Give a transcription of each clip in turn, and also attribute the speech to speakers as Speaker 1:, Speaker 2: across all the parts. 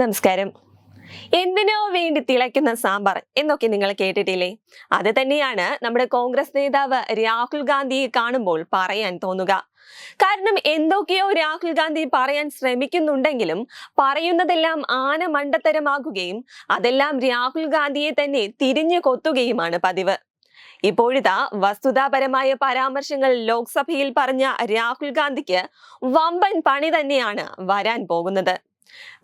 Speaker 1: നമസ്കാരം. എന്തിനോ വേണ്ടി തിളയ്ക്കുന്ന സാമ്പാർ എന്നൊക്കെ നിങ്ങൾ കേട്ടിട്ടില്ലേ? അത് തന്നെയാണ് നമ്മുടെ കോൺഗ്രസ് നേതാവ് രാഹുൽ ഗാന്ധിയെ കാണുമ്പോൾ പറയാൻ തോന്നുക. കാരണം എന്തൊക്കെയോ രാഹുൽ ഗാന്ധി പറയാൻ ശ്രമിക്കുന്നുണ്ടെങ്കിലും പറയുന്നതെല്ലാം ആന മണ്ടത്തരമാകുകയും അതെല്ലാം രാഹുൽ ഗാന്ധിയെ തന്നെ തിരിഞ്ഞു കൊത്തുകയുമാണ് പതിവ്. ഇപ്പോഴിതാ വസ്തുതാപരമായ പരാമർശങ്ങൾ ലോക്സഭയിൽ പറഞ്ഞ രാഹുൽ ഗാന്ധിക്ക് വമ്പൻ പണി തന്നെയാണ് വരാൻ പോകുന്നത്.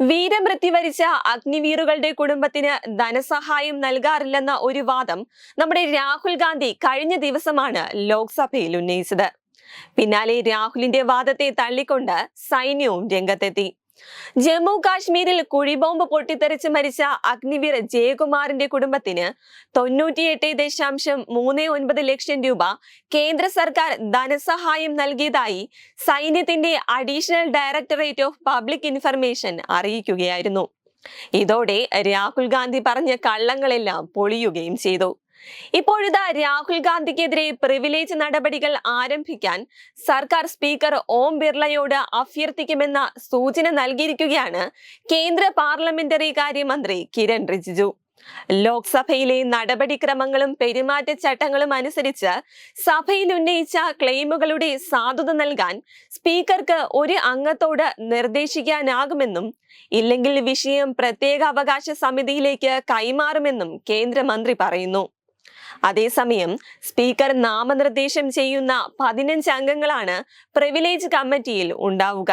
Speaker 1: വീരമൃത്യു വരിച്ച അഗ്നിവീറുകളുടെ കുടുംബത്തിന് ധനസഹായം നൽകാറില്ലെന്ന ഒരു വാദം നമ്മുടെ രാഹുൽ ഗാന്ധി കഴിഞ്ഞ ദിവസമാണ് ലോക്സഭയിൽ ഉന്നയിച്ചത്. പിന്നാലെ രാഹുലിന്റെ വാദത്തെ തള്ളിക്കൊണ്ട് സൈന്യവും രംഗത്തെത്തി. ജമ്മു കാശ്മീരിൽ കുഴിബോംബ് പൊട്ടിത്തെറിച്ച് മരിച്ച അഗ്നിവീർ ജയകുമാറിന്റെ കുടുംബത്തിന് തൊണ്ണൂറ്റിയെട്ട് ദശാംശം മൂന്ന് ഒൻപത് ലക്ഷം രൂപ കേന്ദ്ര സർക്കാർ ധനസഹായം നൽകിയതായി സൈന്യത്തിന്റെ additional directorate of public information അറിയിക്കുകയായിരുന്നു. ഇതോടെ രാഹുൽ ഗാന്ധി പറഞ്ഞ കള്ളങ്ങളെല്ലാം പൊളിയുകയും ചെയ്തു. ഇപ്പോഴിതാ രാഹുൽ ഗാന്ധിക്കെതിരെ പ്രിവിലേജ് നടപടികൾ ആരംഭിക്കാൻ സർക്കാർ സ്പീക്കർ ഓം ബിർളയോട് അഭ്യർത്ഥിക്കുമെന്ന സൂചന നൽകിയിരിക്കുകയാണ് കേന്ദ്ര പാർലമെന്ററി കാര്യമന്ത്രി കിരൺ റിജിജു. ലോക്സഭയിലെ നടപടിക്രമങ്ങളും പെരുമാറ്റച്ചട്ടങ്ങളും അനുസരിച്ച് സഭയിൽ ഉന്നയിച്ച ക്ലെയിമുകളുടെ സാധുത നൽകാൻ സ്പീക്കർക്ക് ഒരു അംഗത്തോട് നിർദ്ദേശിക്കാനാകുമെന്നും ഇല്ലെങ്കിൽ വിഷയം പ്രത്യേക അവകാശ സമിതിയിലേക്ക് കൈമാറുമെന്നും കേന്ദ്രമന്ത്രി പറയുന്നു. അതേസമയം സ്പീക്കർ നാമനിർദ്ദേശം ചെയ്യുന്ന പതിനഞ്ച് അംഗങ്ങളാണ് പ്രിവിലേജ് കമ്മിറ്റിയിൽ ഉണ്ടാവുക.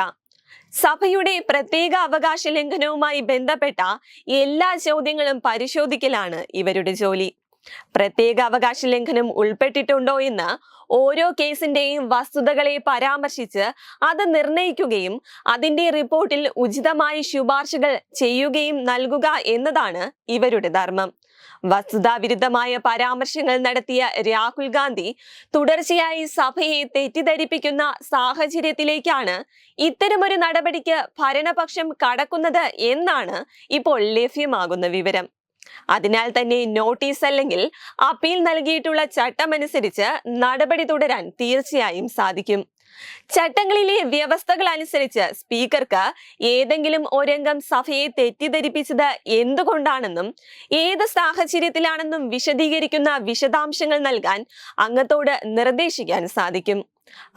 Speaker 1: സഭയുടെ പ്രത്യേക അവകാശ ലംഘനവുമായി ബന്ധപ്പെട്ട എല്ലാ ചോദ്യങ്ങളും പരിശോധിക്കലാണ് ഇവരുടെ ജോലി. പ്രത്യേക അവകാശ ലംഘനം ഉൾപ്പെട്ടിട്ടുണ്ടോ എന്ന് ഓരോ കേസിന്റെയും വസ്തുതകളെ പരാമർശിച്ച് അത് നിർണയിക്കുകയും അതിന്റെ റിപ്പോർട്ടിൽ ഉചിതമായ ശുപാർശകൾ ചെയ്യുകയും നൽകുക എന്നതാണ് ഇവരുടെ ധർമ്മം. വസ്തുതാവിരുദ്ധമായ പരാമർശങ്ങൾ നടത്തിയ രാഹുൽ ഗാന്ധി തുടർച്ചയായി സഭയെ തെറ്റിദ്ധരിപ്പിക്കുന്ന സാഹചര്യത്തിലേക്കാണ് ഇത്തരമൊരു നടപടിക്ക് ഭരണപക്ഷം കടക്കുന്നത് എന്നാണ് ഇപ്പോൾ ലഭ്യമാകുന്ന വിവരം. അതിനാൽ തന്നെ നോട്ടീസ് അല്ലെങ്കിൽ അപ്പീൽ നൽകിയിട്ടുള്ള ചട്ടമനുസരിച്ച് നടപടി തുടരാൻ തീർച്ചയായും സാധിക്കും. ചട്ടങ്ങളിലെ വ്യവസ്ഥകൾ അനുസരിച്ച് സ്പീക്കർക്ക് ഏതെങ്കിലും ഒരംഗം സഭയെ തെറ്റിദ്ധരിപ്പിച്ചത് എന്തുകൊണ്ടാണെന്നും ഏത് സാഹചര്യത്തിലാണെന്നും വിശദീകരിക്കുന്ന വിശദാംശങ്ങൾ നൽകാൻ അംഗത്തോട് നിർദ്ദേശിക്കാൻ സാധിക്കും.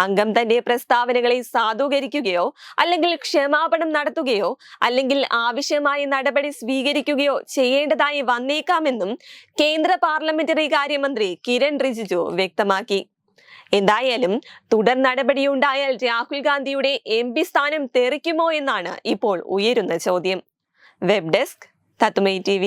Speaker 1: അംഗം തന്റെ പ്രസ്താവനകളെ സാധൂകരിക്കുകയോ അല്ലെങ്കിൽ ക്ഷമാപണം നടത്തുകയോ അല്ലെങ്കിൽ ആവശ്യമായ നടപടി സ്വീകരിക്കുകയോ ചെയ്യേണ്ടതായി വന്നേക്കാമെന്നും കേന്ദ്ര പാർലമെന്ററി കാര്യമന്ത്രി കിരൺ റിജിജു വ്യക്തമാക്കി. എന്തായാലും തുടർ നടപടിയുണ്ടായാൽ രാഹുൽ ഗാന്ധിയുടെ എം പി സ്ഥാനം തെറിക്കുമോ എന്നാണ് ഇപ്പോൾ ഉയരുന്ന ചോദ്യം. വെബ് ഡെസ്ക് തത്തുമൈ ടി